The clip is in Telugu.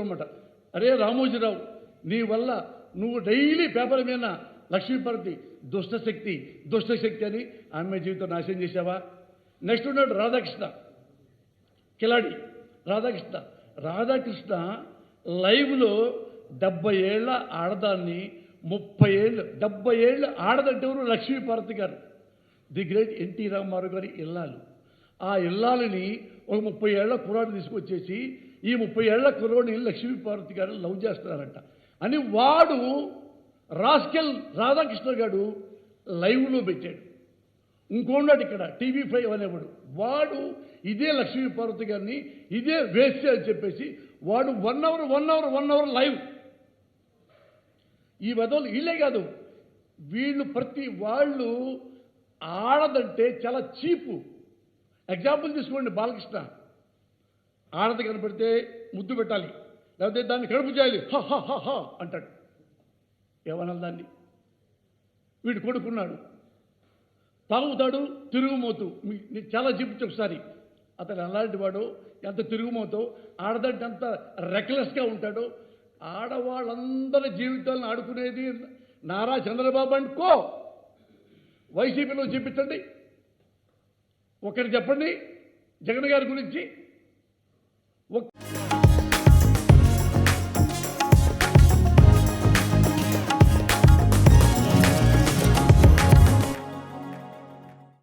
అనమాట అరే రామోజీరావు నీ వల్ల నువ్వు డైలీ పేపర్ మీద లక్ష్మీపతి దుష్టశక్తి దుష్టశక్తి అని ఆమె జీవితం నాశనం చేశావా? నెక్స్ట్ ఉన్నాడు రాధాకృష్ణ కిలాడి రాధాకృష్ణ. రాధాకృష్ణ లైవ్లో డెబ్బై ఏళ్ళ ఆడదాన్ని ముప్పై ఏళ్ళు డెబ్బై ఏళ్ళు ఆడదంటే ఎవరు లక్ష్మీపార్వతి గారు. ది గ్రేట్ ఎన్టీ రామారావు గారి ఇల్లాలు. ఆ ఇల్లాలని ఒక ముప్పై ఏళ్ళ కుర్రాడు తీసుకొచ్చేసి ఈ ముప్పై ఏళ్ళ కుర్రోడిని లక్ష్మీపార్వతి గారు లవ్ చేస్తున్నారంట. అని వాడు రాస్కెల్ రాధాకృష్ణ గారు లైవ్లో పెట్టాడు. ఇంకోన్నాడు ఇక్కడ టీవీ ఫైవ్ అనేవాడు. వాడు ఇదే లక్ష్మీ పార్వతి గారిని ఇదే వేస్ట్ అని చెప్పేసి వాడు one hour one hour one hour live. ఈ వదలు వీళ్ళే కాదు. వీళ్ళు ప్రతి వాళ్ళు ఆడదంటే చాలా చీపు. ఎగ్జాంపుల్ తీసుకోండి బాలకృష్ణ. ఆడది కనపడితే ముద్దు పెట్టాలి. లేకపోతే దాన్ని కడుపు చేయాలి. హ హ హ అంటాడు. ఏమనాలి దాన్ని? వీడు కొడుకున్నాడు. తాగుతాడు తిరుగుమోతు. చాలా చూపించు ఒకసారి. అతను అలాంటి వాడు ఎంత తిరుగుమోతో ఆడదంటే ఎంత రెక్లెస్గా ఉంటాడో ఆడవాళ్ళందరి జీవితాలను ఆడుకునేది నారా చంద్రబాబు అండ్ కో వైసీపీలో చూపించండి. ఒకటి చెప్పండి జగన్ గారి గురించి. ఒక్-